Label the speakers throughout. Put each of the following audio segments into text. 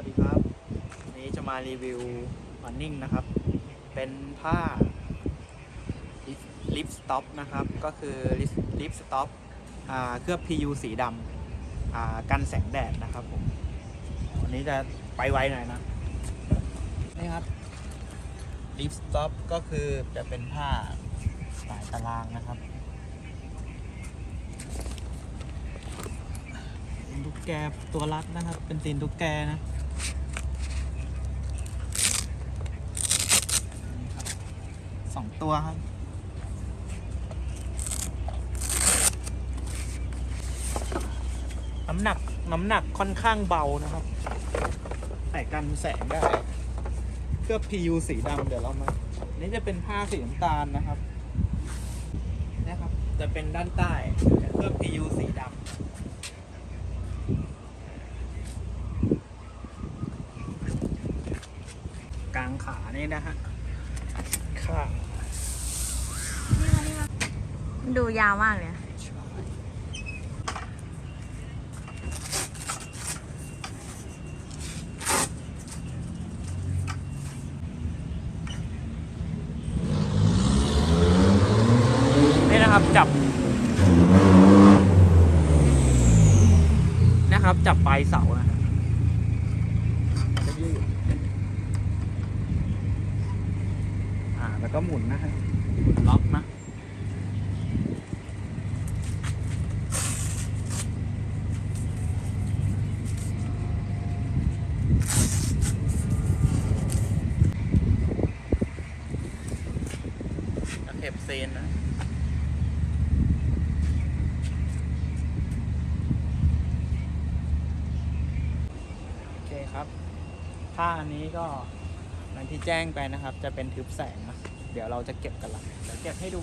Speaker 1: วัสดีครับวันนี้จะมารีวิวฟันนิ่งนะครับ เป็นผ้าลิปสต็อปนะครับ ก็คือลิปสต็อปเคลือบ PU สีดำกันแสงแดดนะครับผมวันนี้จะไปไวหน่อยนะ นี่ครับลิปสต็อปก็คือจะเป็นผ้าสายตารางนะครับเป็นตุ๊กแกตัวรัดนะครับ เป็นตีนตุ๊กแกนะนี่ครับ สองตัวครับน้ำหนักน้ำหนักค่อนข้างเบานะครับ แต่กันแสงได้เคลือบ PU สีดำเดี๋ยวเรามา นี่จะเป็นผ้าสีน้ำตาลนะครับนะครับ จะเป็นด้านใต้จะเคลือบ PU สีดำกลางขานี่นะฮะข้าง
Speaker 2: ดูยาวมากเลย
Speaker 1: นี่นะครับจับ นะครับ จับปลายเสานะฮะจะยืดอ่า แล้วก็หมุนนะฮะล็อกนะ เข็บเซนนะโอเคครับ ผ้าอันนี้ก็เหมือนที่แจ้งไปนะครับ จะเป็นทึบแสงนะ เดี๋ยวเราจะเก็บกันละเดี๋ยวเก็บให้ดู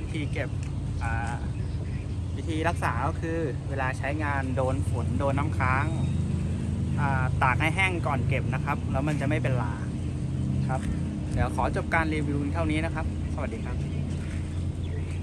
Speaker 1: วิธีเก็บอ่าวิธีรักษาก็คือเวลาใช้งานโดนฝนโดนน้ำค้างอ่าตากให้แห้งก่อนเก็บนะครับ แล้วมันจะไม่เป็นลาครับ เดี๋ยวขอจบการรีวิวเท่านี้นะครับ สวัสดีครับ